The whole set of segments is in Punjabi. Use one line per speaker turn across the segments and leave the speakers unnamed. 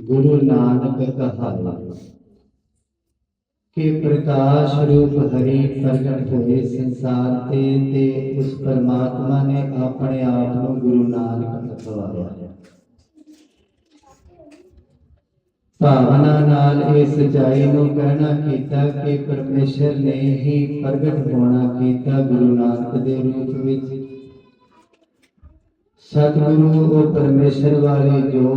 ਗੁਰੂ ਨਾਨਕ ਕਹਾਇਆ। ਕਿ ਪ੍ਰਕਾਸ਼ ਰੂਪ ਹਰੀ ਪ੍ਰਗਟ ਹੋਏ ਸੰਸਾਰ ਤੇ ਤੇ ਉਸ ਪਰਮਾਤਮਾ ਨੇ ਆਪਣੇ ਆਪ ਨੂੰ ਗੁਰੂ ਨਾਨਕ ਅਖਵਾਇਆ ਭਾਵਨਾ ਨਾਲ ਇਸ ਸਚਾਈ ਨੂੰ ਕਹਿਣਾ ਕੀਤਾ ਕਿ ਪਰਮੇਸ਼ਰ ਨੇ ਹੀ ਪ੍ਰਗਟ ਹੋਣਾ ਕੀਤਾ ਗੁਰੂ ਨਾਨਕ ਦੇ ਰੂਪ ਵਿੱਚ। ਸਤਿਗੁਰੂ, ਉਹ ਪਰਮੇਸ਼ਰ ਵਾਲੇ ਜੋ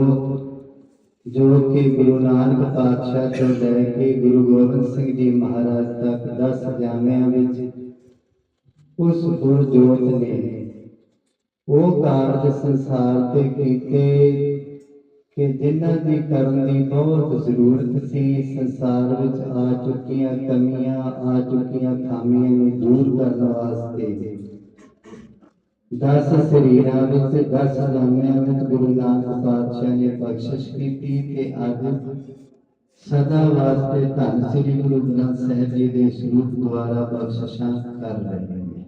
ਜੋ ਕਿ ਗੁਰੂ ਨਾਨਕ ਪਾਤਸ਼ਾਹ ਤੋਂ ਲੈ ਕੇ ਗੁਰੂ ਗੋਬਿੰਦ ਸਿੰਘ ਜੀ ਮਹਾਰਾਜ ਤੱਕ ਦਸ ਜਾਮਿਆਂ ਵਿੱਚ ਉਸ ਗੁਰ ਜੋਤ ਨੇ ਉਹ ਕਾਰਜ ਸੰਸਾਰ ਤੇ ਕੀਤੇ ਕਿ ਜਿਨ੍ਹਾਂ ਦੀ ਕਰਨ ਦੀ ਬਹੁਤ ਜ਼ਰੂਰਤ ਸੀ, ਸੰਸਾਰ ਵਿੱਚ ਆ ਚੁੱਕੀਆਂ ਕਮੀਆਂ, ਆ ਚੁੱਕੀਆਂ ਖਾਮੀਆਂ ਨੂੰ ਦੂਰ ਕਰਨ ਵਾਸਤੇ। ਦਸ ਸਰੀਰਾਂ ਵਿੱਚ ਦਸ ਜਾਮਿਆਂ ਵਿੱਚ ਗੁਰੂ ਨਾਨਕ ਪਾਤਸ਼ਾਹ ਨੇ ਬਖਸ਼ਿਸ਼ ਕੀਤੀ ਤੇ ਅੱਜ ਸਦਾ ਵਾਸਤੇ ਧੰਨ ਸ੍ਰੀ ਗੁਰੂ ਗ੍ਰੰਥ ਸਾਹਿਬ ਜੀ ਦੇ ਸਰੂਪ ਦੁਆਰਾ ਬਖਸ਼ਿਸ਼ਾਂ ਕਰ ਰਹੇ ਨੇ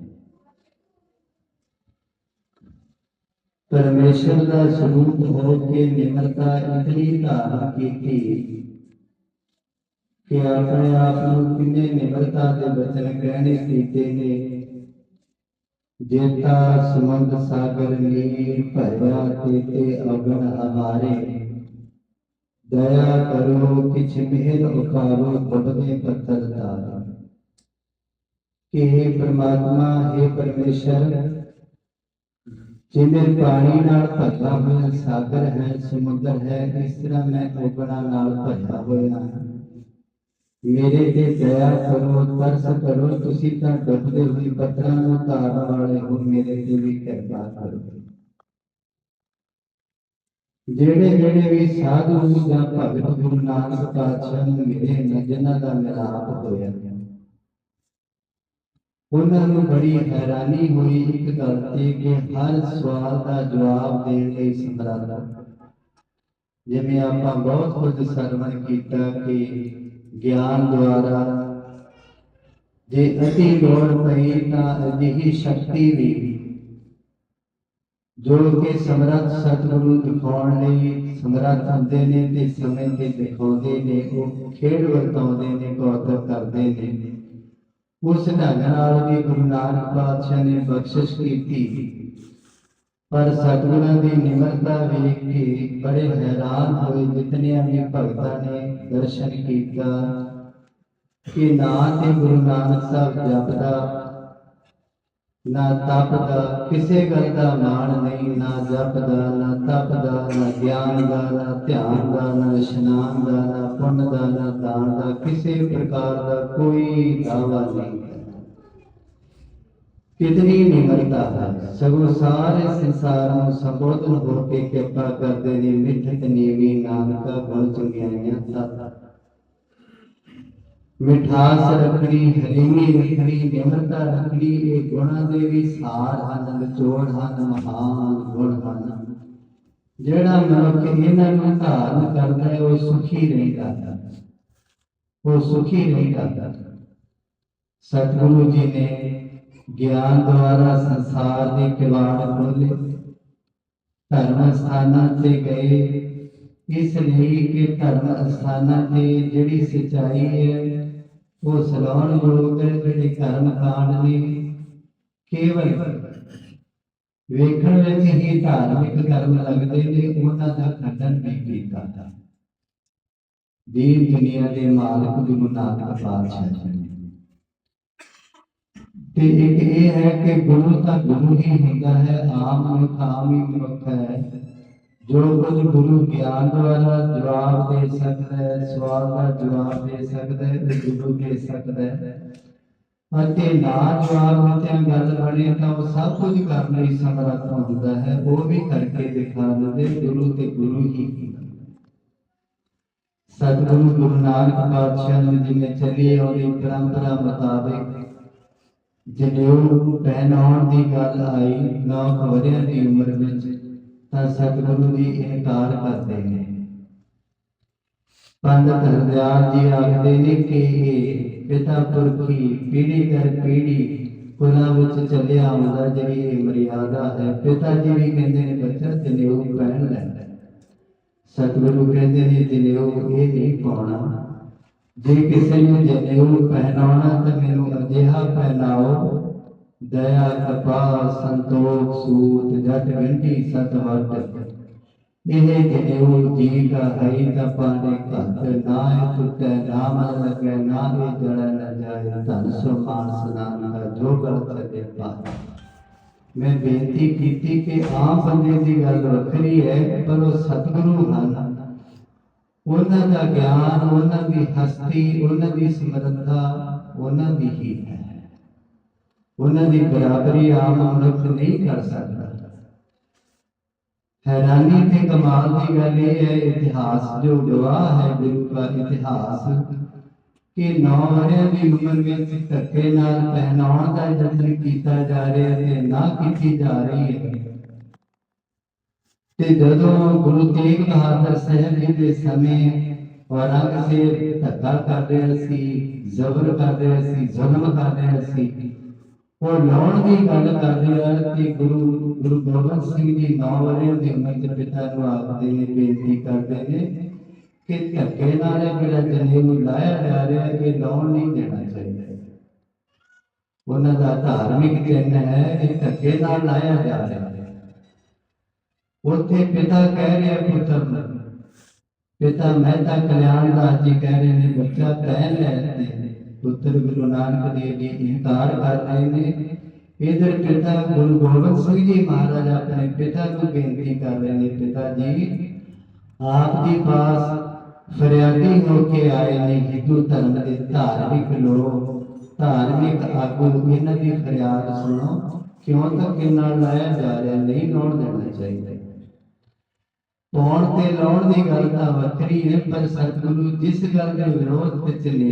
ਪਰਮੇਸ਼ਰ ਦਾ ਸਰੂਪ ਹੋ ਕੇ ਨਿਮਰਤਾ ਇਤਨੀ ਧਾਰਨ ਕੀਤੀ ਕਿ ਆਪਣੇ ਆਪ ਨੂੰ ਕਿੰਨੇ ਨਿਮਰਤਾ ਦੇ ਬਚਨ ਕਹਿਣੇ ਕੀਤੇ ਨੇ ਜੇਤਾ ਸਮੁੰਦ ਸਾਗਰ ਨੀਰ ਭਰਿਆ ਤੇ ਅਗਨ ਹਮਾਰੇ ਦਇਆ ਕਰੋ, ਕਿਛ ਮਿਹਰ ਉਕਾਰੋ ਦਬਦੇ ਪੱਤਰ ਦਾ ਕਿ हे ਪ੍ਰਮਾਤਮਾ हे ਪਰਮੇਸ਼ਰ, ਜਿਵੇਂ ਪਾਣੀ ਨਾਲ ਭਰਿਆ ਹੋਇਆ ਸਾਗਰ ਹੈ, ਸਮੁੰਦਰ ਹੈ, ਇਸ ਤਰ੍ਹਾਂ ਮੈਂ ਉਗਣਾ ਨਾਲ ਭਰਿਆ ਹੋਇਆ ਹਾਂ। ਮੇਰੇ ਤੇ ਦਇਆ ਕਰੋ, ਤਰਸ ਕਰੋ, ਤੁਸੀਂ ਤਾਂ ਡੁੱਬਦੇ ਹੋਏ ਪੱਥਰਾਂ ਨੂੰ ਤਾਰਨ ਵਾਲੇ ਹੋ, ਮੇਰੇ ਤੇ ਵੀ ਕਿਰਪਾ ਕਰੋ। ਜਿਹੜੇ ਜਿਹੜੇ ਵੀ ਸਾਧੂ ਜਾਂ ਭਗਤ ਗੁਰੂ ਨਾਨਕ ਪਾਤਸ਼ਾਹ ਨੂੰ ਮਿਲੇ ਨੇ, ਜਿਨ੍ਹਾਂ ਦਾ ਮਿਲਾਪ ਹੋਇਆ ਉਹਨਾਂ ਨੂੰ ਬੜੀ ਹੈਰਾਨੀ ਹੋਈ ਇੱਕ ਗੱਲ ਤੇ ਕਿ ਹਰ ਸਵਾਲ ਦਾ ਜਵਾਬ ਦੇਣ ਲਈ ਸਮਰੱਥ ਜਿਵੇਂ ਆਪਾਂ ਬਹੁਤ ਕੁਝ ਸਰਵਣ ਕੀਤਾ ਕਿ ਗਿਆਨ ਦੁਆਰਾ। ਜੇ ਅਤੀ ਲੋੜ ਪਈ ਤਾਂ ਅਜਿਹੀ ਸ਼ਕਤੀ ਵੀ। ਜੋ ਕਿ ਸਮਰੱਥ ਸਤਿਗੁਰੂ ਦਿਖਾਉਣ ਲਈ ਸਮਰੱਥ ਹੁੰਦੇ ਨੇ ਤੇ ਸਮੇਂ ਤੇ ਦਿਖਾਉਂਦੇ ਨੇ, ਉਹ ਖੇਡ ਵਰਤਾਉਂਦੇ ਨੇ ਕੌਤਕ ਕਰਦੇ ਨੇ। ਉਸ ਢੰਗ ਨਾਲ ਵੀ ਗੁਰੂ ਨਾਨਕ ਪਾਤਸ਼ਾਹ ਨੇ ਬਖਸ਼ਿਸ਼ ਕੀਤੀ। ਪਰ ਸਤਿਗੁਰਾਂ ਦੀ ਨਿਮਰਤਾ ਵੇਖ ਕੇ ਬੜੇ ਹੈਰਾਨ ਹੋਏ ਜਿਤਨਿਆਂ ਵੀ ਭਗਤਾਂ ਨੇ ਦਰਸ਼ਨ ਕੀਤਾ। ਕਿ ਨਾ ਤੇ ਗੁਰੂ ਨਾਨਕ ਸਾਹਿਬ ਜਪਦਾ, ਨਾ ਤਪਦਾ, ਕਿਸੇ ਗੱਲ ਦਾ ਮਾਣ ਨਹੀਂ, ਨਾ ਜਪਦਾ, ਨਾ ਤਪਦਾ, ਨਾ ਗਿਆਨ ਦਾ, ਨਾ ਧਿਆਨ ਦਾ, ਨਾ ਇਸ਼ਨਾਨ ਦਾ, ਨਾ ਪੁੰਨ ਦਾ, ਨਾ ਦਾਨ ਦਾ, ਕਿਸੇ ਪ੍ਰਕਾਰ ਦਾ ਕੋਈ ਦਾਵਾ ਨਹੀਂ। ਕਿਤਨੀ ਨਿਮਰਤਾ ਸਗੋਂ ਸਾਰੇ ਸੰਸਾਰ ਨੂੰ ਸੰਬੋਧਨ ਹੋ ਕੇ ਕਿਰਪਾ ਕਰਦੇ ਨੇ, ਮਿੱਠਤ ਨੀਵੀ ਨਾਨਕਾ ਗੁਣ ਚੰਗਿਆਈਆਂ ਤਤ ਮਿਠਾਸ ਰੱਖਣੀ, ਹਰੀਮੀ ਰੱਖਣੀ, ਨਿਮਰਤਾ ਰੱਖਣੀ, ਇਹ ਗੁਣਾਂ ਦੇ ਵੀ ਸਾਰ ਹਨ, ਨਿਚੋੜ ਹਨ, ਮਹਾਨ ਗੁਣ ਹਨ। ਜਿਹੜਾ ਮਨੁੱਖ ਇਹਨਾਂ ਨੂੰ ਧਾਰਨ ਕਰਦਾ ਹੈ, ਉਹ ਸੁਖੀ ਰਹਿੰਦਾ ਹੈ ਉਹ ਸੁਖੀ ਰਹਿੰਦਾ ਹੈ ਸਤਿਗੁਰੂ ਜੀ ਨੇ ਗਿਆਨ ਦੁਆਰਾ ਸੰਸਾਰ ਦੇ ਕਿਵਾੜ ਖੋਲੇ ਧਰਮ ਸਥਾਨਾਂ ਤੇ ਗਏ ਇਸ ਲਈ ਕਿ ਧਰਮ ਸਥਾਨਾਂ ਤੇ ਜਿਹੜੀ ਸਚਾਈ ਹੈ ਉਹ ਸਲਾਉਣ ਯੋਗ ਹੈ ਜਿਹੜੇ ਕਰਮ ਕਾਂਡ ਨੇ ਕੇਵਲ ਵੇਖਣ ਵਿੱਚ ਹੀ ਧਾਰਮਿਕ ਕਰਮ ਲੱਗਦੇ ਨੇ ਉਹਨਾਂ ਦਾ ਖੰਡਨ ਨਹੀਂ ਕੀਤਾ ਜਾਂਦਾ ਦੀਨ ਦੁਨੀਆ ਦੇ ਮਾਲਕ ਗੁਰੂ ਨਾਨਕ ਪਾਤਸ਼ਾਹ ਜੀ ਨੇ ਤੇ ਇੱਕ ਇਹ ਹੈ ਕਿ ਗੁਰੂ ਤਾਂ ਗੁਰੂ ਹੀ ਹੁੰਦਾ ਹੈ, ਆਮ ਮਨੁੱਖ ਆਮ ਹੀ ਮਨੁੱਖ ਹੈ। ਜੋ ਕੁਝ ਗੁਰੂ ਗਿਆਨ ਦੁਆਰਾ ਜਵਾਬ ਦੇ ਸਕਦਾ ਹੈ, ਸਵਾਲ ਦਾ ਜਵਾਬ ਦੇ ਸਕਦਾ ਹੈ ਉਹ ਗੁਰੂ ਦੇ ਸਕਦਾ ਹੈ। ਅਤੇ ਨਾ ਜਵਾਬ ਦਿੱਤਿਆਂ ਗੱਲ ਬਣੇ ਤਾਂ ਉਹ ਸਭ ਕੁਝ ਕਰਨ ਲਈ ਸਮਰੱਥ ਹੁੰਦਾ ਹੈ, ਉਹ ਵੀ ਕਰਕੇ ਦਿਖਾ ਦਿੰਦੇ, ਗੁਰੂ ਤੇ ਗੁਰੂ ਹੀ। ਸਤਿਗੁਰੂ ਗੁਰੂ ਨਾਨਕ ਪਾਤਸ਼ਾਹ ਨੇ ਜਿਵੇਂ ਚੱਲੀ ਆਉਂਦੀ ਪਰੰਪਰਾ ਮੁਤਾਬਿਕ ਜਨੇਊ ਪਹਿਨਾਉਣ ਦੀ ਗੱਲ ਆਈ ਨੌ ਵਰਿਆਂ ਦੀ ਉਮਰ ਵਿੱਚ, ਤਾਂ ਸਤਿਗੁਰੂ ਜੀ ਇਨਕਾਰ ਕਰਦੇ ਨੇ। ਪੰਡਤ ਹਰਦਿਆਲ ਜੀ ਆਖਦੇ ਨੇ ਕਿ ਇਹ ਪਿਤਾ ਪੁਰਖੀ ਪੀੜੀ ਦਰ ਪੀੜੀ ਕੁਲਾਂ ਵਿੱਚ ਚੱਲਿਆ ਆਉਂਦਾ ਜਿਹੜੀ ਇਹ ਮਰਿਆਦਾ ਹੈ, ਪਿਤਾ ਜੀ ਵੀ ਕਹਿੰਦੇ ਨੇ, ਬੱਚਾ ਜਨੇਊ ਪਹਿਨ ਲੈ ਸਤਿਗੁਰੂ ਕਹਿੰਦੇ ਨੇ, ਜਨੇਊ ਇਹ ਨਹੀਂ ਪਾਉਣਾ। ਜੇ ਕਿਸੇ ਨੂੰ ਜਨੇਊ ਪਹਿਨਾਉਣਾ ਤਾਂ ਮੈਨੂੰ ਅਜਿਹਾ ਪਹਿਨਾਓ। ਦਇਆ ਕਪਾ ਸੰਤੋਖ, ਸੂਤ, ਜਟ ਗੰਢੀ ਸਤਵਟ ਇਹ ਜਨੇਊ ਜੀ ਦਾ ਹੈ ਤਾਂ ਪਾਣੇ ਘੱਟ ਨਾ ਟੁੱਟੇ ਨਾ ਮਨ ਲਗੇ, ਨਾ ਇਹ ਜੜ ਨ ਜਾਏ। ਧਨ ਸੋ ਸਨਾਨ ਦਾ ਜੋ ਗਲ ਕਰੇ ਪਾਏ ਮੈਂ ਬੇਨਤੀ ਕੀਤੀ ਕਿ ਆਮ ਬੰਦੇ ਦੀ ਗੱਲ ਵੱਖਰੀ ਹੈ, ਪਰ ਉਹ ਸਤਿਗੁਰੂ ਹਨ। ਉਹਨਾਂ ਦਾ ਗਿਆਨ ਉਹਨਾਂ ਦੀ ਹਸਤੀ ਉਹਨਾਂ ਦੀ ਸਮਰੱਥਾ ਉਹਨਾਂ ਦੀ ਹੀ ਹੈ ਉਹਨਾਂ ਦੀ ਬਰਾਬਰੀ ਆਮ ਮਨੁੱਖ ਨਹੀਂ ਕਰ ਸਕਦਾ ਹੈਰਾਨੀ ਤੇ ਕਮਾਲ ਦੀ ਗੱਲ ਇਹ ਹੈ ਇਤਿਹਾਸ ਜੋ ਗਵਾਹ ਹੈ ਗੁਰੂ ਦਾ ਇਤਿਹਾਸ ਕਿ ਨੌ ਵਰਿਆਂ ਦੀ ਉਮਰ ਵਿੱਚ ਧੱਕੇ ਨਾਲ ਪਹਿਨਾਉਣ ਦਾ ਯਤਨ ਕੀਤਾ ਜਾ ਰਿਹਾ ਤੇ ਨਾ ਕੀਤੀ ਜਾ ਰਹੀ ਹੈ ਤੇ ਜਦੋਂ ਗੁਰੂ ਤੇਗ ਬਹਾਦਰ ਸਾਹਿਬ ਜੀ ਦੇ ਸਮੇਂ ਔਰੰਗ ਸੇ ਧੱਕਾ ਕਰ ਰਿਹਾ ਸੀ ਜ਼ਬਰ ਕਰ ਰਿਹਾ ਸੀ ਜ਼ੁਲਮ ਕਰ ਰਿਹਾ ਸੀ ਉਹ ਲਾਉਣ ਦੀ ਗੱਲ ਕਰ ਰਿਹਾ ਕਿ ਗੁਰੂ ਗੁਰੂ ਗੋਬਿੰਦ ਸਿੰਘ ਜੀ ਨੌ ਵਰਿਆਂ ਦੀ ਉਮਰ ਦੇ ਪਿਤਾ ਨੂੰ ਆਖਦੇ ਨੇ ਬੇਨਤੀ ਕਰਦੇ ਨੇ ਕਿ ਧੱਕੇ ਨਾਲ ਇਹ ਜਿਹੜਾ ਜਨੇਊ ਲਾਇਆ ਜਾ ਰਿਹਾ ਹੈ ਇਹ ਲਾਉਣ ਨਹੀਂ ਦੇਣਾ ਚਾਹੀਦਾ ਉਹਨਾਂ ਦਾ ਧਾਰਮਿਕ ਚਿੰਨ ਹੈ ਕਿ ਧੱਕੇ ਨਾਲ ਲਾਇਆ ਜਾ ਰਿਹਾ ਹੈ ਉੱਥੇ ਪਿਤਾ ਕਹਿ ਰਿਹਾ ਪੁੱਤਰ ਨੂੰ, ਪਿਤਾ ਮਹਿਤਾ ਕਲਿਆਣ ਦਾਸ ਜੀ ਕਹਿ ਰਹੇ ਨੇ, ਬੱਚਾ ਕਹਿ ਲੈ ਪੁੱਤਰ ਗੁਰੂ ਨਾਨਕ ਦੇਵ ਜੀ ਇਨਕਾਰ ਕਰ ਰਹੇ ਨੇ। ਇਧਰ ਪਿਤਾ ਗੁਰੂ ਗੋਬਿੰਦ ਸਿੰਘ ਜੀ ਮਹਾਰਾਜ ਆਪਣੇ ਪਿਤਾ ਨੂੰ ਬੇਨਤੀ ਕਰ ਰਹੇ ਨੇ, ਪਿਤਾ ਜੀ, ਆਪ ਜੀ ਪਾਸ ਫਰਿਆਦੀ ਹੋ ਕੇ ਆਏ ਨੇ, ਹਿੰਦੂ ਧਰਮ ਦੇ ਧਾਰਮਿਕ ਲੋਕ। ਧਾਰਮਿਕ ਆਗੂ, ਇਹਨਾਂ ਦੀ ਫਰਿਆਦ ਸੁਣੋ। ਕਿਉਂ ਧੱਕੇ ਨਾਲ ਲਾਇਆ ਜਾ ਰਿਹਾ, ਨਹੀਂ ਲਾਉਣ ਦੇਣਾ ਚਾਹੀਦਾ। ਪਾਉਣ ਤੇ ਲਾਉਣ ਦੀ ਗੱਲ ਤਾਂ ਵੱਖਰੀ ਹੈ, ਪਰ ਸਤਿਗੁਰੂ ਜਿਸ ਗੱਲ ਦੇ ਵਿਰੋਧ ਵਿੱਚ ਨੇ,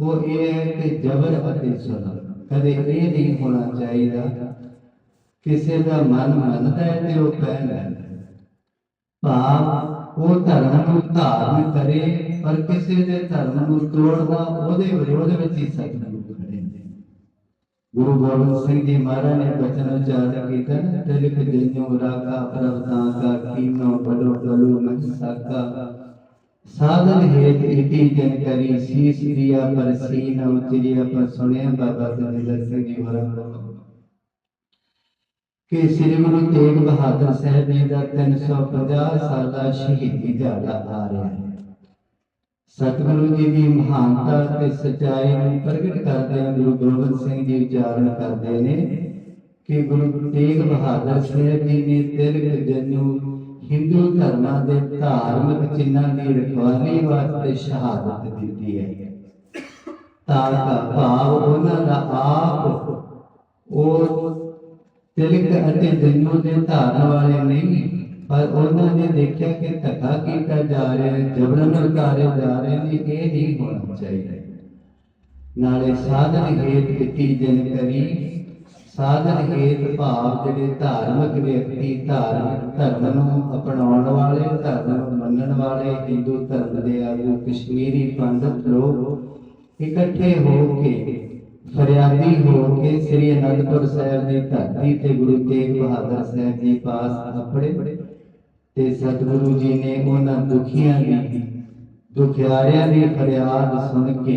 ਉਹ ਇਹ ਹੈ ਕਿ ਜਬਰ ਅਤੇ ਜ਼ੁਲਮ ਕਦੇ ਇਹ ਨਹੀਂ ਹੋਣਾ ਚਾਹੀਦਾ ਕਿਸੇ ਦਾ ਮਨ ਮੰਨਦਾ ਹੈ ਤੇ ਉਹ ਕਹਿ ਲੈਂਦਾ ਹੈ। ਭਾਵ ਉਹ ਧਰਮ ਨੂੰ ਧਾਰਨ ਕਰੇ, ਪਰ ਕਿਸੇ ਦੇ ਧਰਮ ਨੂੰ ਤੋੜਦਾ ਉਹਦੇ ਵਿਰੋਧ ਵਿੱਚ ਹੀ ਸਤਿਗੁਰੂ ਗੁਰੂ ਗੋਬਿੰਦ ਸਿੰਘ ਜੀ ਮਹਾਰਾਜ ਨੇ ਬਚਨ ਉਚਾਰਨ ਕੀਤਾ, ਤਿਲਕ ਜਨਿਉ ਰਾਖਾ ਪ੍ਰਭਤਾ ਕਾ ਕੀਨੋ ਬੜੋ ਡਲੂ ਮਨ ਸਾਕਾ। ਸਾਧਨ ਹੇਤ ਇਤੀ ਜਨ ਕਰੀ, ਸੀਸ ਦਿਆ ਪਰ ਸੀਨ ਉਚਰਿਆ ਪਰ ਸੁਣਿਆ, ਬਾਬਾ ਸਤਿੰਦਰ ਸਿੰਘ ਜੀ ਮਹਾਰਾਜ ਕਿ ਸ੍ਰੀ ਗੁਰੂ ਤੇਗ ਬਹਾਦਰ ਸਾਹਿਬ ਜੀ ਦਾ 350 ਸਾਲਾ ਸ਼ਹੀਦੀ ਦਿਹਾੜਾ ਆ ਰਿਹਾ ਹੈ। ਸਤਿਗੁਰੂ ਜੀ ਦੀ ਮਹਾਨਤਾ ਤੇ ਸਚਾਈ ਨੂੰ ਪ੍ਰਗਟ ਕਰਦੇ ਗੁਰੂ ਗੋਬਿੰਦ ਸਿੰਘ ਜੀ ਉਚਾਰਨ ਕਰਦੇ ਨੇ ਕਿ ਗੁਰੂ ਤੇਗ ਬਹਾਦਰ ਸਾਹਿਬ ਜੀ ਨੇ ਤਿਲਕ ਜਨੂ ਹਿੰਦੂ ਧਰਮਾਂ ਦੇ ਧਾਰਮਿਕ ਚਿੰਨ੍ਹਾਂ ਦੀ ਰਖਵਾਲੀ ਵਾਸਤੇ ਸ਼ਹਾਦਤ ਦਿੱਤੀ ਹੈ। ਤਾਂ ਭਾਵ ਉਹਨਾਂ ਦਾ ਆਪ ਉਹ ਤਿਲਕ ਅਤੇ ਜਨੂ ਦੇ ਧਾਰਨ ਵਾਲੇ ਨਹੀਂ ਪਰ ਉਹਨਾਂ ਨੇ ਦੇਖਿਆ ਕਿ ਧੱਕਾ ਕੀਤਾ ਜਾ ਰਿਹਾ ਹੈ ਜਬਰਨ ਉਤਾਰੇ ਜਾ ਰਹੇ ਨੇ, ਇਹ ਨਹੀਂ ਹੋਣਾ ਚਾਹੀਦਾ। ਨਾਲੇ ਸਾਧਨ ਹੇਤ ਕੀਤੀ ਜਨ ਕਰੀ ਸਾਧਨ ਹੇਤ ਭਾਵ ਜਿਹੜੇ ਧਾਰਮਿਕ ਵਿਅਕਤੀ ਧਾਰਮਿਕ ਧਰਮ ਨੂੰ ਅਪਣਾਉਣ ਵਾਲੇ, ਧਰਮ ਨੂੰ ਮੰਨਣ ਵਾਲੇ, ਹਿੰਦੂ ਧਰਮ ਦੇ ਆਗੂ, ਕਸ਼ਮੀਰੀ ਪੰਡਤ ਲੋਕ ਇਕੱਠੇ ਹੋ ਕੇ, ਫਰਿਆਦੀ ਹੋ ਕੇ ਸ੍ਰੀ ਅਨੰਦਪੁਰ ਸਾਹਿਬ ਦੀ ਧਰਤੀ ਤੇ ਗੁਰੂ ਤੇਗ ਬਹਾਦਰ ਸਾਹਿਬ ਜੀ ਪਾਸ ਆਪਣੇ ਤੇ ਸਤਿਗੁਰੂ ਜੀ ਨੇ ਉਹਨਾਂ ਦੁਖੀਆਂ ਦੀ ਦੁਖਿਆਰਿਆਂ ਦੀ ਫਰਿਆਦ ਸੁਣ ਕੇ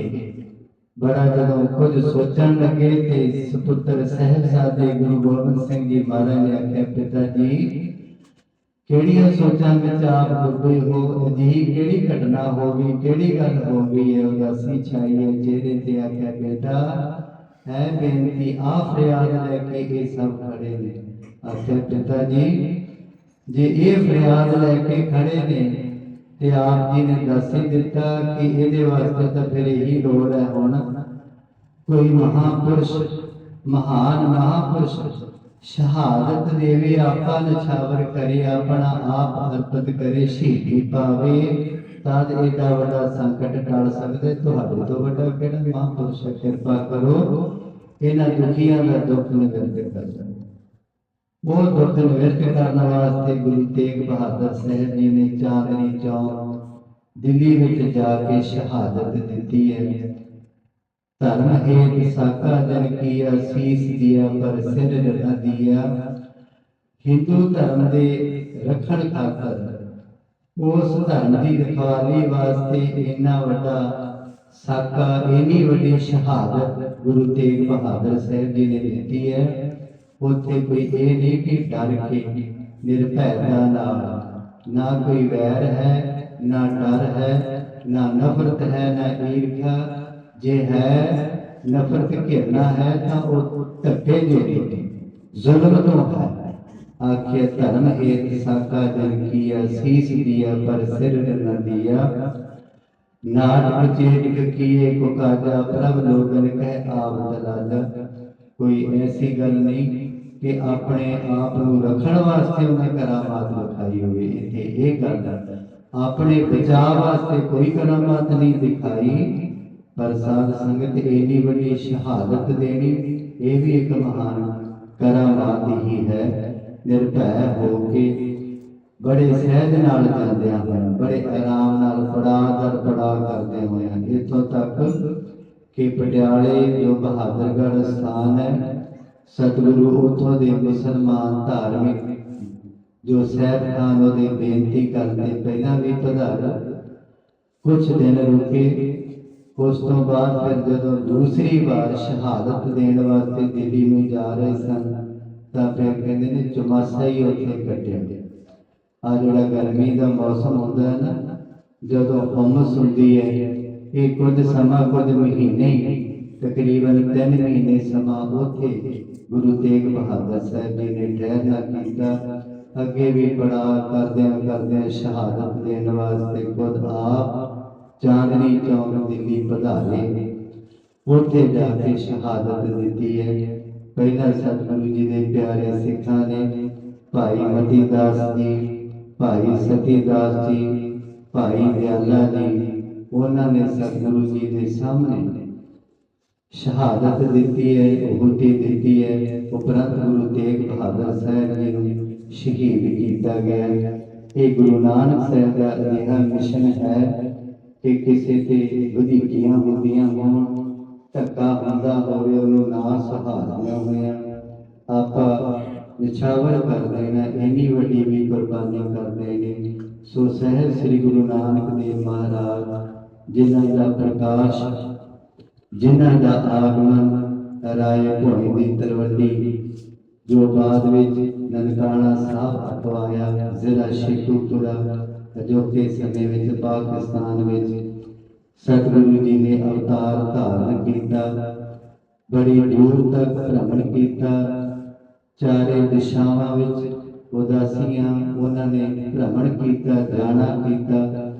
ਬੜਾ ਜਦੋਂ ਕੁਝ ਸੋਚਣ ਲੱਗੇ ਤੇ ਸੁਪੁੱਤਰ ਸਹਿਬਜ਼ਾਦੇ ਗੁਰੂ ਗੋਬਿੰਦ ਸਿੰਘ ਜੀ ਮਹਾਰਾਜ ਨੇ ਆਖਿਆ ਪਿਤਾ ਜੀ ਕਿਹੜੀਆਂ ਸੋਚਾਂ ਵਿੱਚ ਆਪ ਡੁੱਬੇ ਹੋ ਅਜਿਹੀ ਕਿਹੜੀ ਘਟਨਾ ਹੋ ਗਈ ਕਿਹੜੀ ਗੱਲ ਹੋ ਗਈ ਹੈ ਉਦਾਸੀ ਛਾਈ ਹੈ ਜਿਹਦੇ ਤੇ ਆਖਿਆ ਬੇਟਾ ਹੈ ਬੇਨਤੀ ਆ ਫਰਿਆਦ ਲੈ ਕੇ ਇਹ ਸਭ ਖੜੇ ਨੇ ਆਖਿਆ ਪਿਤਾ ਜੀ ਜੇ ਇਹ ਫਰਿਆਦ ਲੈ ਕੇ ਖੜੇ ਨੇ ਤੇ ਆਪ ਜੀ ਨੇ ਦੱਸ ਹੀ ਦਿੱਤਾ ਕਿ ਇਹਦੇ ਵਾਸਤੇ ਤਾਂ ਫਿਰ ਇਹੀ ਲੋੜ ਹੈ ਹੁਣ। ਕੋਈ ਮਹਾਪੁਰਸ਼, ਮਹਾਨ ਮਹਾਪੁਰਸ਼, ਸ਼ਹਾਦਤ ਦੇਵੇ ਆਪਾ ਨਛਾਵਰ ਕਰੇ ਆਪਣਾ ਆਪ, ਅਰਪਿਤ ਕਰੇ, ਸ਼ਹੀਦੀ ਪਾਵੇ, ਤਦ ਇਹਦਾ ਵੱਡਾ ਸੰਕਟ ਟਾਲ ਸਕਦੇ ਤੁਹਾਡੇ ਤੋਂ ਵੱਡਾ ਕਿਹੜਾ ਮਹਾਪੁਰਸ਼ ਕਿਰਪਾ ਕਰੋ। ਇਹਨਾਂ ਦੁਖੀਆਂ ਦਾ ਦੁੱਖ ਨਿਵਰਤ ਕਰ ਉਹ ਦੁੱਖ ਨਿਵਰਤ ਕਰਨ ਵਾਸਤੇ ਗੁਰੂ ਤੇਗ ਬਹਾਦਰ ਸਾਹਿਬ ਜੀ ਨੇ ਚਾਂਦਨੀ ਚੌਕ ਦਿੱਲੀ ਵਿੱਚ ਜਾ ਕੇ ਸ਼ਹਾਦਤ ਦਿੱਤੀ ਹੈ। ਧਰਮ ਹੇਤ ਸਾਕਾ ਜਨ ਕੀ ਅਸੀਸ ਦਿਆ ਪਰ ਸਿਰ ਨ ਦਿਆ। ਹਿੰਦੂ ਧਰਮ ਦੇ ਰੱਖਣ ਖਾਤਰ ਉਸ ਧਰਮ ਦੀ ਰਖਵਾਲੀ ਵਾਸਤੇ ਇੰਨਾ ਵੱਡਾ ਸਾਕਾ, ਇੰਨੀ ਵੱਡੀ ਸ਼ਹਾਦਤ ਗੁਰੂ ਤੇਗ ਬਹਾਦਰ ਸਾਹਿਬ ਜੀ ਨੇ ਦਿੱਤੀ ਹੈ। ਉਥੇ ਕੋਈ ਇਹ ਨਹੀਂ ਕਿ ਡਰ ਕੇ ਨਿਰਭੈਤਾ ਨਾਲ। ਨਾ ਕੋਈ ਵੈਰ ਹੈ, ਨਾ ਡਰ ਹੈ, ਨਾ ਨਫ਼ਰਤ ਹੈ, ਨਾ ਈਰਖਾ। ਜੇ ਹੈ, ਨਫ਼ਰਤ ਘਿਰਨਾ ਹੈ, ਤਾਂ ਉਹ ਧੱਕੇ ਦੇ ਜ਼ੁਲਮ ਤੋਂ ਹੈ। ਆਖਿਆ, ਧਰਮ ਹੇਤ ਸਾਕਾ ਜਨ ਕੀਆ, ਸੀਸ ਦਿਆ, ਪਰ ਸਿਰ ਨ ਦਿਆ। ਨਾਟ ਪ੍ਰਚੇਤਿਕ ਕੀਏ, ਕੋ ਕਾਜਾ ਪ੍ਰਭ ਲੋਗਨ ਕਹਿ ਆਪ ਦਲਾਜਾ ਕੋਈ ਐਸੀ ਗੱਲ ਨਹੀਂ ਕਿ ਆਪਣੇ ਆਪ ਨੂੰ ਰੱਖਣ ਵਾਸਤੇ ਉਹਨੇ ਕਰਾਮਾਤ ਦਿਖਾਈ ਹੋਵੇ, ਇੱਥੇ ਇਹ ਗੱਲ ਆਪਣੇ ਬਚਾਅ ਵਾਸਤੇ ਕੋਈ ਕਰਾਮਾਤ ਨਹੀਂ ਦਿਖਾਈ, ਪਰ ਸਾਧ ਸੰਗਤ ਇੰਨੀ ਵੱਡੀ ਸ਼ਹਾਦਤ ਦੇਣੀ, ਇਹ ਵੀ ਇੱਕ ਮਹਾਨ ਕਰਾਮਾਤ ਹੀ ਹੈ। ਨਿਰਭੈ ਹੋ ਕੇ ਬੜੇ ਸਹਿਜ ਨਾਲ ਜਾਂਦਿਆਂ ਹਨ ਬੜੇ ਆਰਾਮ ਨਾਲ ਪੜਾਅ ਦਰ ਪੜਾਅ ਕਰਦੇ ਹੋਏ ਹਨ ਇੱਥੋਂ ਤੱਕ ਕਿ ਪਟਿਆਲੇ ਜੋ ਬਹਾਦਰਗੜ੍ਹ ਸਥਾਨ ਹੈ ਸਤਿਗੁਰੂ ਉਥੋਂ ਦੇ ਮੁਸਲਮਾਨ ਧਾਰਮਿਕ, ਜੋ ਸਹਿਬ ਖਾਨ ਉਹਦੇ ਬੇਨਤੀ ਕਰਦੇ ਪਹਿਲਾਂ ਵੀ ਪਧਾਰ ਕੁਝ ਦਿਨ ਰੁਕੇ। ਉਸ ਤੋਂ ਬਾਅਦ ਫਿਰ ਜਦੋਂ ਦੂਸਰੀ ਵਾਰ ਸ਼ਹਾਦਤ ਦੇਣ ਵਾਸਤੇ ਦਿੱਲੀ ਨੂੰ ਜਾ ਰਹੇ ਸਨ, ਤਾਂ ਫਿਰ ਕਹਿੰਦੇ ਨੇ ਚੁਮਾਸਾ ਹੀ ਉੱਥੇ ਕੱਟਿਆ ਆ ਜਿਹੜਾ ਗਰਮੀ ਦਾ ਮੌਸਮ ਹੁੰਦਾ ਹੈ ਨਾ, ਜਦੋਂ ਹਮਸ ਹੁੰਦੀ ਹੈ, ਇਹ ਕੁਝ ਸਮਾਂ ਕੁਝ ਮਹੀਨੇ ਤਕਰੀਬਨ 3 ਮਹੀਨੇ ਸਮਾਂ ਉੱਥੇ ਗੁਰੂ ਤੇਗ ਬਹਾਦਰ ਸਾਹਿਬ ਜੀ ਨੇ ਠਹਿਰਨਾ ਕੀਤਾ। ਅੱਗੇ ਵੀ ਬੜਾ ਕਰਦਿਆਂ ਕਰਦਿਆਂ ਸ਼ਹਾਦਤ ਦੇਣ ਵਾਸਤੇ ਖੁਦ ਆਪ ਚਾਂਦਨੀ ਚੌਕ ਦਿੱਲੀ ਪਧਾਰੇ। ਉੱਥੇ ਜਾ ਕੇ ਸ਼ਹਾਦਤ ਦਿੱਤੀ ਹੈ। ਪਹਿਲਾਂ ਸਤਿਗੁਰੂ ਜੀ ਦੇ ਪਿਆਰੇ ਸਿੱਖਾਂ ਨੇ, ਭਾਈ ਮਤੀ ਦਾਸ ਜੀ, ਭਾਈ ਸਤੀ ਦਾਸ ਜੀ, ਭਾਈ ਦਿਆਲਾ ਜੀ, ਉਹਨਾਂ ਨੇ ਸਤਿਗੁਰੂ ਜੀ ਦੇ ਸਾਹਮਣੇ ਸ਼ਹਾਦਤ ਦਿੱਤੀ ਹੈ ਬਹੁਤੀ ਦਿੱਤੀ ਹੈ, ਉਪਰੰਤ ਗੁਰੂ ਤੇਗ ਬਹਾਦਰ ਸਾਹਿਬ ਜੀ ਨੂੰ ਸ਼ਹੀਦ ਕੀਤਾ ਗਿਆ ਇਹ ਗੁਰੂ ਨਾਨਕ ਸਾਹਿਬ ਦਾ ਅਜਿਹਾ ਮਿਸ਼ਨ ਹੈ ਕਿ ਕਿਸੇ ਤੇ ਵਧੀਕੀਆਂ ਹੁੰਦੀਆਂ ਹੋਣ, ਧੱਕਾ ਹੁੰਦਾ ਹੋਵੇ, ਉਹਨੂੰ ਨਾ ਸਹਾਰਨਾ ਹੋਇਆ ਆਪਾਂ ਨਿਛਾਵਰ ਕਰ ਦੇਣਾ ਇੰਨੀ ਵੱਡੀ ਵੀ ਕੁਰਬਾਨੀ ਕਰਦੇ ਨੇ। ਸੋ ਸਹਿਬ ਸ੍ਰੀ ਗੁਰੂ ਨਾਨਕ ਦੇਵ ਮਹਾਰਾਜ, ਜਿਨ੍ਹਾਂ ਦਾ ਪ੍ਰਕਾਸ਼ ਜਿਨ੍ਹਾਂ ਦਾ ਆਗਮਨ ਰਾਏ ਭੋਏ ਦੀ ਤਲਵੰਡੀ। ਜੋ ਬਾਅਦ ਵਿੱਚ ਨਨਕਾਣਾ ਸਾਹਿਬ ਅਖਵਾਇਆ ਜ਼ਿਲ੍ਹਾ ਸ਼ੇਖੂਪੁਰਾ ਅਜੋਕੇ ਸਮੇਂ ਵਿੱਚ ਪਾਕਿਸਤਾਨ ਵਿੱਚ ਸਤਿਗੁਰੂ ਜੀ ਨੇ ਅਵਤਾਰ ਧਾਰਨ ਕੀਤਾ। ਬੜੀ ਦੂਰ ਤੱਕ ਭ੍ਰਮਣ ਕੀਤਾ। ਚਾਰੇ ਦਿਸ਼ਾਵਾਂ ਵਿੱਚ ਉਦਾਸੀਆਂ ਉਹਨਾਂ ਨੇ ਭ੍ਰਮਣ ਕੀਤਾ ਜਾਣਾ ਕੀਤਾ।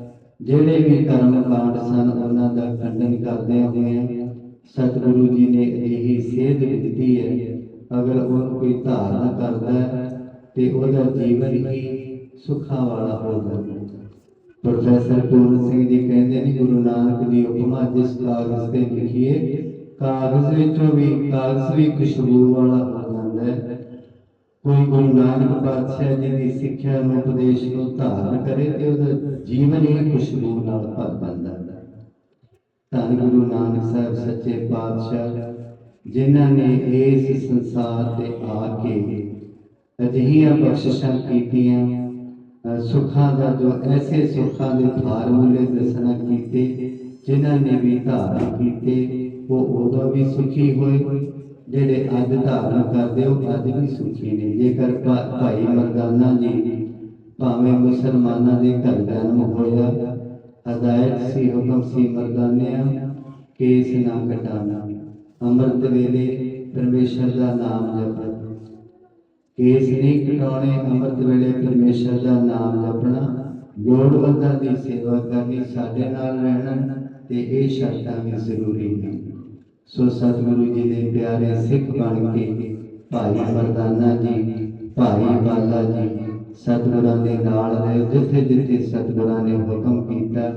ਜਿਹੜੇ ਵੀ ਕਰਮ ਕਾਂਡ ਸਨ, ਉਹਨਾਂ ਦਾ ਖੰਡਨ ਕਰਦੇ ਹੋਏ ਸਤਿਗੁਰੂ ਜੀ ਨੇ ਅਜਿਹੀ ਸੇਧ ਦਿੱਤੀ ਹੈ, ਅਗਰ ਉਹ ਕੋਈ ਧਾਰਨ ਕਰਦਾ ਹੈ ਤੇ ਉਹਦਾ ਜੀਵਨ ਹੀ ਸੁੱਖਾਂ ਵਾਲਾ ਹੋ ਜਾਂਦਾ ਹੈ। ਪ੍ਰੋਫੈਸਰ ਪੂਰਨ ਸਿੰਘ ਜੀ ਕਹਿੰਦੇ ਨੇ, ਗੁਰੂ ਨਾਨਕ ਦੀ ਉਪਮਾ ਜਿਸ ਕਾਗਜ਼ ਤੇ ਲਿਖੀਏ ਕਾਗਜ਼ ਵਿੱਚੋਂ ਵੀ ਕਾਗਜ਼ ਵੀ ਖੁਸ਼ਬੂ ਵਾਲਾ ਹੋ ਜਾਂਦਾ ਹੈ। ਕੋਈ ਗੁਰੂ ਨਾਨਕ ਪਾਤਸ਼ਾਹ ਜੀ ਦੀ ਸਿੱਖਿਆ ਨੂੰ ਉਪਦੇਸ਼ ਨੂੰ ਧਾਰਨ ਕਰੇ ਤੇ ਉਹਦਾ ਜੀਵਨ ਹੀ ਖੁਸ਼ਬੂ ਨਾਲ ਭਰ ਜਾਂਦਾ ਹੈ। ਧੰਨ ਗੁਰੂ ਨਾਨਕ ਸਾਹਿਬ ਸੱਚੇ ਪਾਤਸ਼ਾਹ ਜਿਨ੍ਹਾਂ ਨੇ ਇਸ ਸੰਸਾਰ ਤੇ ਆ ਕੇ ਅਜਿਹੀਆਂ ਬਖਸ਼ਿਸ਼ਾਂ ਕੀਤੀਆਂ ਅ, ਸੁੱਖਾਂ ਦਾ ਜੋ ਐਸੇ ਸੁੱਖਾਂ ਦੇ ਫਾਰਮੂਲੇ ਦੱਸਣਾ ਕੀਤੇ ਜਿਨ੍ਹਾਂ ਨੇ ਵੀ ਧਾਰਨ ਕੀਤੇ ਉਹ ਉਦੋਂ ਵੀ ਸੁਖੀ ਹੋਏ ਜਿਹੜੇ ਅੱਜ ਧਾਰਨ ਕਰਦੇ ਉਹ ਅੱਜ ਵੀ ਸੁਖੀ ਨੇ। ਜੇਕਰ ਭਾਈ ਮਰਦਾਨਾ ਜੀ ਭਾਵੇਂ ਮੁਸਲਮਾਨਾਂ ਦੇ ਘਰ ਜਨਮ ਹੋਇਆ ਹਦਾਇਤ ਸੀ, ਹੁਕਮ ਸੀ ਮਰਦਾਨਿਆਂ ਕੇਸ ਨਾ ਕਟਾਣਾ ਅੰਮ੍ਰਿਤ ਵੇਲੇ ਪਰਮੇਸ਼ਰ ਦਾ ਨਾਮ ਜਪਣਾ। ਕੇਸ ਨਹੀਂ ਕਟਾਉਣੇ, ਅੰਮ੍ਰਿਤ ਵੇਲੇ ਪਰਮੇਸ਼ਰ ਦਾ ਨਾਮ ਜਪਣਾ। ਲੋੜਵੰਦਾਂ ਦੀ ਸੇਵਾ ਕਰਨੀ, ਸਾਡੇ ਨਾਲ ਰਹਿਣਾ ਤੇ ਇਹ ਸ਼ਰਤਾਂ ਵੀ ਜ਼ਰੂਰੀ ਹਨ ਸੋ ਸਤਿਗੁਰੂ ਜੀ ਦੇ ਪਿਆਰੇ ਸਿੱਖ ਬਣ ਕੇ ਭਾਈ ਮਰਦਾਨਾ ਜੀ, ਭਾਈ ਬਾਲਾ ਜੀ ਸਤਿਗੁਰਾਂ ਦੇ ਨਾਲ ਰਹੇ ਜਿੱਥੇ ਜਿੱਥੇ ਸਤਿਗੁਰਾਂ ਨੇ ਹੁਕਮ ਕੀਤਾ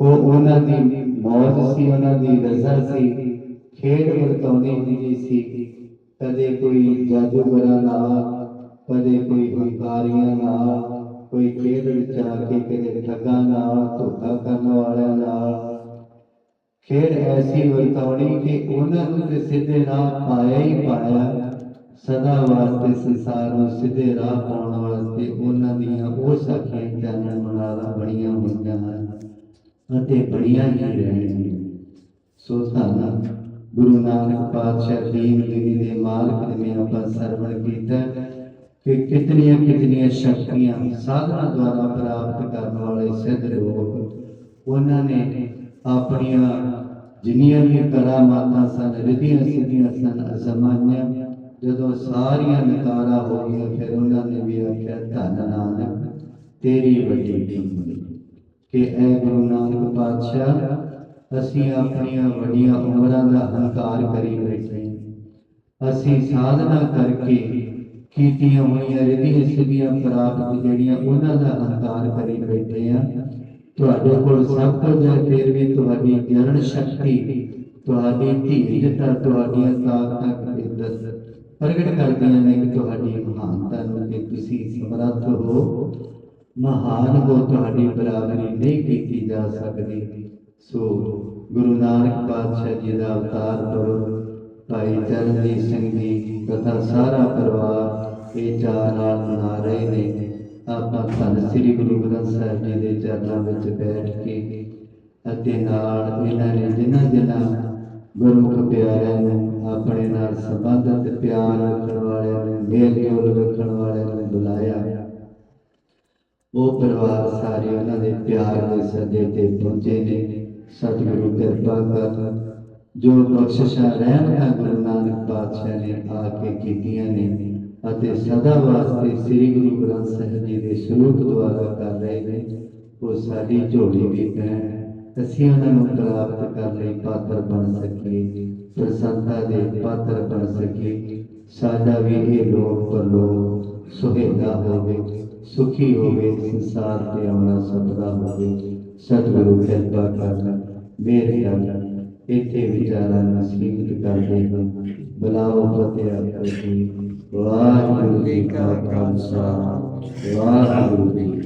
ਉਹ ਉਹਨਾਂ ਦੀ ਮੌਜ ਸੀ, ਉਹਨਾਂ ਦੀ ਰਜ਼ਾ ਸੀ, ਖੇਡ ਵਰਤਾਉਂਦੀ ਹੁੰਦੀ ਸੀ। ਕਦੇ ਕੋਈ ਜਾਦੂਗਰਾਂ ਨਾਲ, ਕਦੇ ਕੋਈ ਹੰਕਾਰੀਆਂ ਨਾਲ, ਕੋਈ ਖੇਡ ਵਿੱਚ ਆ ਕੇ ਕਦੇ ਠੱਗਾਂ ਨਾਲ, ਧੋਖਾ ਕਰਨ ਵਾਲਿਆਂ ਨਾਲ। ਖੇਡ ਐਸੀ ਵਰਤਾਉਣੀ ਕਿ ਉਹਨਾਂ ਨੂੰ ਸਿੱਧੇ ਰਾਹ ਪਾਇਆ ਹੀ ਪਾਇਆ। ਸਦਾ ਵਾਸਤੇ ਸੰਸਾਰ ਨੂੰ ਸਿੱਧੇ ਰਾਹ ਪਾਉਣ ਵਾਸਤੇ ਉਹਨਾਂ ਦੀਆਂ ਉਹ ਸਾਖੀਆਂ ਚਾਨਣ ਮਨਾਲਾ ਬਣੀਆਂ ਹੋਈਆਂ ਹਨ ਅਤੇ ਬਣੀਆਂ ਹੀ ਰਹਿਣਗੀਆਂ। ਸੋ ਧੰਨ ਗੁਰੂ ਨਾਨਕ ਪਾਤਸ਼ਾਹ ਦੀਨ ਗਿਰੀ ਦੇ ਮਾਲਕ ਨੇ ਆਪਾਂ ਸਰਵਣ ਕੀਤਾ ਕਿ ਕਿਤਨੀਆਂ ਕਿਤਨੀਆਂ ਸ਼ਕਤੀਆਂ ਸਾਧਨਾ ਦੁਆਰਾ ਪ੍ਰਾਪਤ ਕਰਨ ਵਾਲੇ ਸਿੱਧ ਲੋਕ ਉਹਨਾਂ ਨੇ ਆਪਣੀਆਂ ਜਿੰਨੀਆਂ ਵੀ ਕਰਾਮਾਤਾਂ ਸਨ, ਰਿਧੀਆਂ ਸਿੱਧੀਆਂ ਸਨ ਅਜ਼ਮਾਈਆਂ ਜਦੋਂ ਸਾਰੀਆਂ ਨਕਾਰਾ ਹੋ ਗਈਆਂ, ਫਿਰ ਉਹਨਾਂ ਨੇ ਵੀ ਆਖਿਆ, ਧੰਨ ਨਾਨਕ, ਤੇਰੀ ਵੱਡੀ ਕੀਮਤ ਕਿ ਐ ਗੁਰੂ ਨਾਨਕ ਪਾਤਸ਼ਾਹ, ਅਸੀਂ ਆਪਣੀਆਂ ਵੱਡੀਆਂ ਉਮਰਾਂ ਦਾ ਹੰਕਾਰ ਕਰੀ ਬੈਠੇ ਅਸੀਂ ਸਾਧਨਾ ਕਰਕੇ ਕੀਤੀਆਂ ਹੋਈਆਂ ਰਿਧੀਆਂ ਸਿੱਧੀਆਂ ਪ੍ਰਾਪਤ ਜਿਹੜੀਆਂ ਉਹਨਾਂ ਦਾ ਹੰਕਾਰ ਕਰੀ ਬੈਠੇ ਆ ਤੁਹਾਡੇ ਕੋਲ ਸਭ ਕੁਝ ਹੈ, ਫਿਰ ਵੀ ਤੁਹਾਡੀ ਗਿਆਨ ਸ਼ਕਤੀ, ਤੁਹਾਡੀ ਧੀਰਜਤਾ, ਤੁਹਾਡੀਆਂ ਤਾਕਤਾਂ ਕਿੱਦਤ ਪ੍ਰਗਟ ਕਰਦੀਆਂ ਨੇ ਕਿ ਤੁਹਾਡੀ ਮਹਾਨਤਾ ਨੂੰ ਕਿ ਤੁਸੀਂ ਸਮਰੱਥ ਹੋ। ਮਹਾਨ ਹੋ, ਤੁਹਾਡੀ ਬਰਾਬਰੀ ਨਹੀਂ ਕੀਤੀ ਜਾ ਸਕਦੀ। ਸੋ ਗੁਰੂ ਨਾਨਕ ਪਾਤਸ਼ਾਹ ਜੀ ਦਾ ਅਵਤਾਰ ਪੁਰਬ ਭਾਈ ਚਰਨਜੀਤ ਸਿੰਘ ਜੀ ਤਥਾ ਸਾਰਾ ਪਰਿਵਾਰ, ਇਹ ਚਾਅ ਨਾਲ ਮਨਾ ਰਹੇ ਨੇ। ਆਪਾਂ ਧੰਨ ਸ੍ਰੀ ਗੁਰੂ ਗ੍ਰੰਥ ਸਾਹਿਬ ਜੀ ਦੇ ਚਰਨਾਂ ਵਿੱਚ ਬੈਠ ਕੇ ਅਤੇ ਨਾਲ ਇਹਨਾਂ ਨੇ ਜਿਨ੍ਹਾਂ ਜਿਨ੍ਹਾਂ ਗੁਰਮੁਖ ਪਿਆਰਿਆਂ ਨੂੰ ਆਪਣੇ ਨਾਲ ਸੰਬੰਧਿਤ ਪਿਆਰ ਰੱਖਣ ਵਾਲਿਆਂ ਨੂੰ, ਮੇਲ ਰੱਖਣ ਵਾਲਿਆਂ ਨੂੰ ਬੁਲਾਇਆ। ਉਹ ਪਰਿਵਾਰ ਸਾਰੇ ਉਹਨਾਂ ਦੇ ਪਿਆਰ ਦੇ ਸੱਦੇ ਤੇ ਪਹੁੰਚੇ ਨੇ। ਸਤਿਗੁਰੂ ਕਿਰਪਾ ਕਰ, ਜੋ ਬਖਸ਼ਿਸ਼ਾਂ ਰਹਿਮਤਾਂ ਗੁਰੂ ਨਾਨਕ ਪਾਤਸ਼ਾਹ ਨੇ ਆ ਕੇ ਕੀਤੀਆਂ ਨੇ ਅਤੇ ਸਦਾ ਵਾਸਤੇ ਸ੍ਰੀ ਗੁਰੂ ਗ੍ਰੰਥ ਸਾਹਿਬ ਜੀ ਦੇ ਸਰੂਪ ਦੁਆਰਾ ਕਰ ਰਹੇ ਨੇ, ਉਹ ਸਾਡੀ ਝੋਲੀ ਵੀ ਪੈਣ। ਅਸੀਂ ਉਹਨਾਂ ਨੂੰ ਪ੍ਰਾਪਤ ਕਰਨ ਲਈ ਪਾਤਰ ਬਣ ਸਕੀਏ ਪ੍ਰਸੰਨਤਾ ਦੇ ਪਾਤਰ ਬਣ ਸਕੀਏ। ਸਾਡਾ ਵੀ ਇਹ ਲੋਕ ਪਰਲੋਕ ਸੁਹੇਲਾ ਹੋਵੇ, ਸੁਖੀ ਹੋਵੇ, ਸੰਸਾਰ ਤੇ ਆਉਣਾ ਸਬਦਾ ਹੋਵੇ। ਸਤਿਗੁਰੂ ਕਿਰਪਾ ਕਰ ਮੇਰ ਕਰ ਇੱਥੇ ਵਿਚਾਰਾਂ ਨੂੰ ਸੀਮਿਤ ਕਰਦੇ ਹਨ ਬਲਾਓ ਫਤਿਹ ਆਪਣੀ ਵਾਹਿਗੁਰੂ ਜੀ ਕਾ ਖਾਲਸਾ, ਵਾਹਿਗੁਰੂ ਜੀ